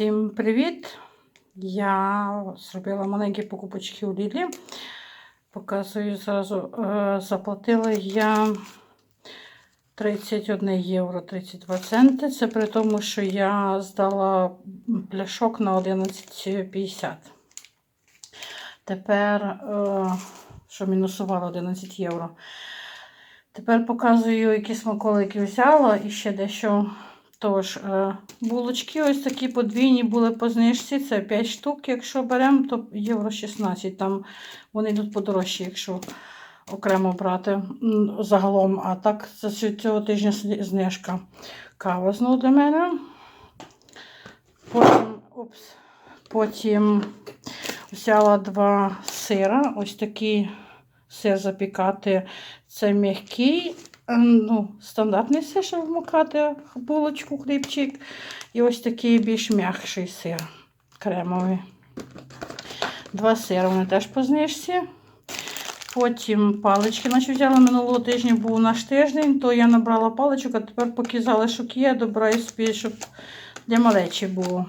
Всім привіт! Я зробила маленькі покупочки у Лілі. Показую зразу. Е, Заплатила я 31 євро 32 центи. Це при тому, що я здала пляшок на 11,50. Тепер, е, що мінусувала 11 євро. Тепер показую, які смаколики взяла і ще дещо. Тож, е, булочки ось такі подвійні були по знижці. Це 5 штук. Якщо беремо, то євро 16. Там вони йдуть подорожчі, якщо окремо брати загалом. А так, це цього тижня знижка. Кава знову для мене. Потім, опс, потім взяла два сира. Ось такий сир запікати. Це м'який. Е, ну, стандартний сир, щоб вмикати булочку, хлібчик. І ось такий більш м'якший сир кремовий. Два сири вони теж по знижці. Потім палички, наче взяла минулого тижня, був наш тиждень, то я набрала паличок, а тепер поки залишок є, добираю собі, щоб для малечі було.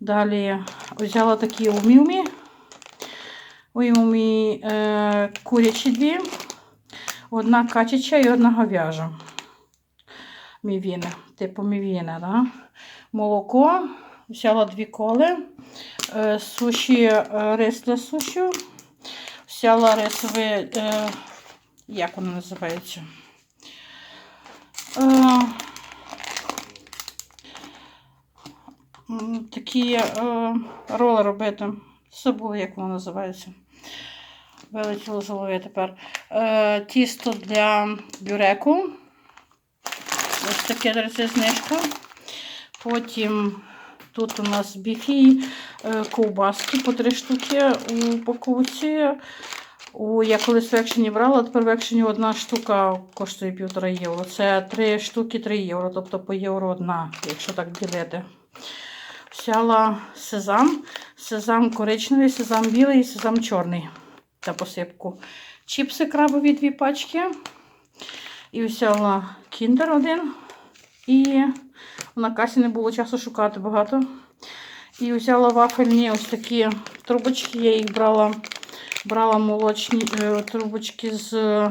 Далі взяла такі умівмі. Умівмі е, курячі дві. Одна качача і одна говяжа. Мівіни, типу мівіни, да? Молоко. Взяла дві коли. Е, суші, е, рис для суші. Взяла рисовий, е, як воно називається? Е, такі роли робити. Забула, як воно називається. Вилетіло з голови тепер. Е, тісто для бюреку. Ось таке речі, знижка. Потім тут у нас біфі, е, ковбаски по три штуки у упаковці. У, я колись в екшені брала, тепер в екшені одна штука коштує півтора євро. Це три штуки 3 євро, тобто по євро одна, якщо так ділити. Взяла сезам. Сезам коричневий, сезам білий і сезам чорний та посипку. Чіпси крабові дві пачки. І взяла кіндер один. І на касі не було часу шукати багато. І взяла вафельні ось такі трубочки. Я їх брала брала молочні е, трубочки з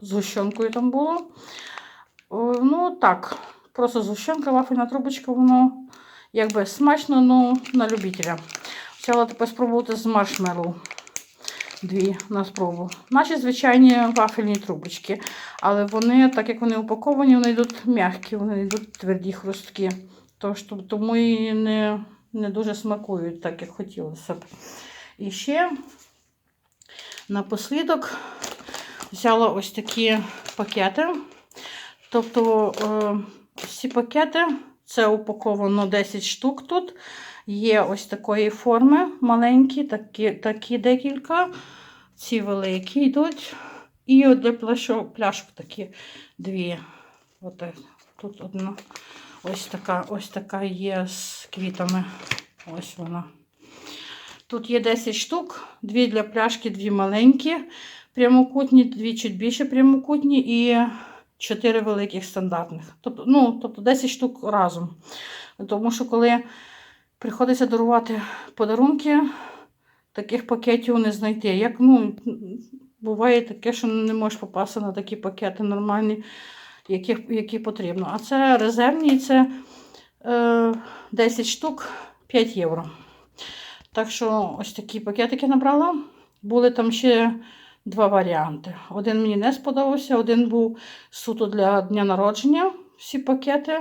згущенкою там було. Ну так, просто згущенка, вафельна трубочка, воно якби смачно, ну на любителя. Взяла тепер спробувати з маршмеллоу дві на спробу. Наші звичайні вафельні трубочки. Але вони, так як вони упаковані, вони йдуть м'які, вони йдуть тверді, хрусткі. Тож, тому і не, не дуже смакують, так як хотілося б. І ще напослідок взяла ось такі пакети. Тобто е, ці пакети, це упаковано 10 штук тут. Є ось такої форми маленькі, такі, такі декілька. Ці великі йдуть. І от для пляшок, пляшок такі дві. От тут одна. Ось така, ось така є з квітами. Ось вона. Тут є 10 штук, дві для пляшки, дві маленькі, прямокутні, дві чуть більше прямокутні і 4 великих стандартних. Тобто, ну, тобто 10 штук разом. Тому що коли приходиться дарувати подарунки, таких пакетів не знайти. Як, ну, буває таке, що не можеш попасти на такі пакети нормальні, які, які потрібно. А це резервні, це е, 10 штук 5 євро. Так що ось такі пакетики набрала. Були там ще два варіанти. Один мені не сподобався, один був суто для дня народження. Всі пакети.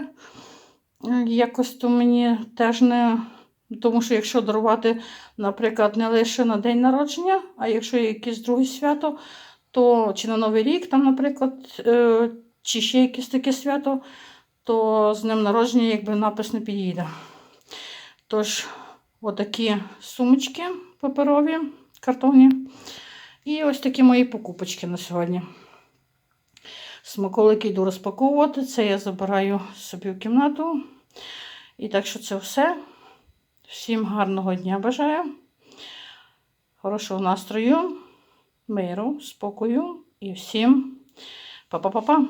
Якось то мені теж не. Тому що якщо дарувати, наприклад, не лише на день народження, а якщо є якесь друге свято, то чи на Новий рік, там, наприклад, е, чи ще якесь таке свято, то з ним народження якби напис не підійде. Тож, отакі сумочки паперові, картонні. І ось такі мої покупочки на сьогодні. Смаколики йду розпаковувати. Це я забираю собі в кімнату. І так що це все. Всім гарного дня бажаю. Хорошого настрою, миру, спокою і всім па-па-па-па.